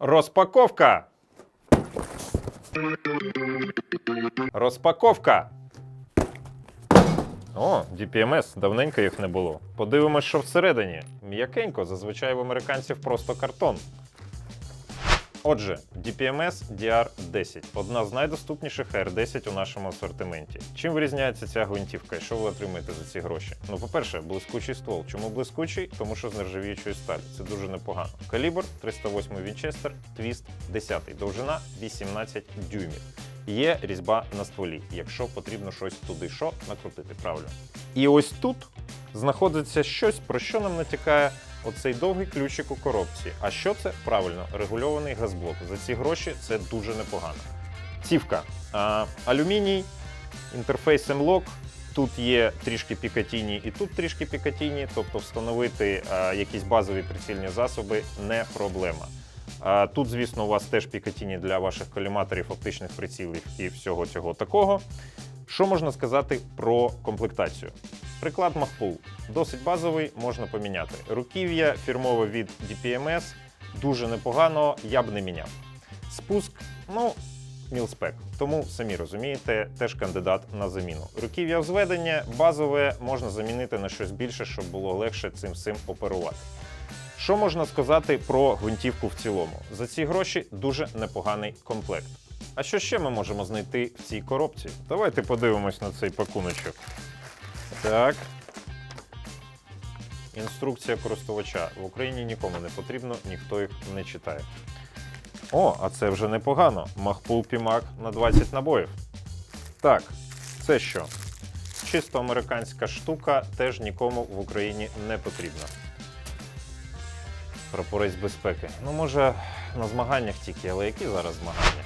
Розпаковка. Розпаковка. О, DPMS, давненько їх не було. Подивимось, що всередині. М'якенько, зазвичай в американців просто картон. Отже, DPMS DR10 одна з найдоступніших AR10 у нашому асортименті. Чим вирізняється ця гвинтівка і що ви отримаєте за ці гроші? Ну, по-перше, блискучий ствол. Чому блискучий? Тому що з нержавіючої сталі. Це дуже непогано. Калібр 308 Вінчестер, твіст 10, довжина 18 дюймів. Є різьба на стволі, якщо потрібно щось туди що накрутити правильно. І ось тут знаходиться щось, про що нам натякає оцей довгий ключик у коробці. А що це? Правильно, регульований газблок. За ці гроші це дуже непогано. Цівка. А, алюміній, інтерфейс M-Lock. Тут є трішки пікатіні і тут трішки пікатіні, тобто встановити а, якісь базові прицільні засоби не проблема. А, тут, звісно, у вас теж пікатіні для ваших коліматорів, оптичних прицілів і всього цього такого. Що можна сказати про комплектацію? Приклад Махпул досить базовий, можна поміняти. Руків'я фірмове від DPMS дуже непогано, я б не міняв. Спуск, ну, мілспек. Тому самі розумієте, теж кандидат на заміну. Руків'я взведення базове можна замінити на щось більше, щоб було легше цим всім оперувати. Що можна сказати про гвинтівку в цілому? За ці гроші дуже непоганий комплект. А що ще ми можемо знайти в цій коробці? Давайте подивимось на цей пакуночок. Так. Інструкція користувача. В Україні нікому не потрібно, ніхто їх не читає. О, а це вже непогано. Махпул Пімак на 20 набоїв. Так, це що? Чисто американська штука, теж нікому в Україні не потрібна. Прапорець безпеки. Ну, може, на змаганнях тільки, але які зараз змагання?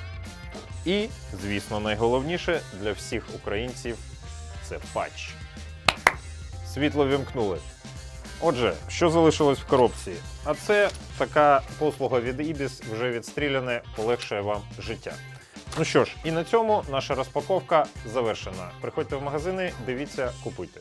І, звісно, найголовніше для всіх українців це патч. Світло вімкнули. Отже, що залишилось в коробці? А це така послуга від Ibis, вже відстріляне, полегшує вам життя. Ну що ж, і на цьому наша розпаковка завершена. Приходьте в магазини, дивіться, купуйте.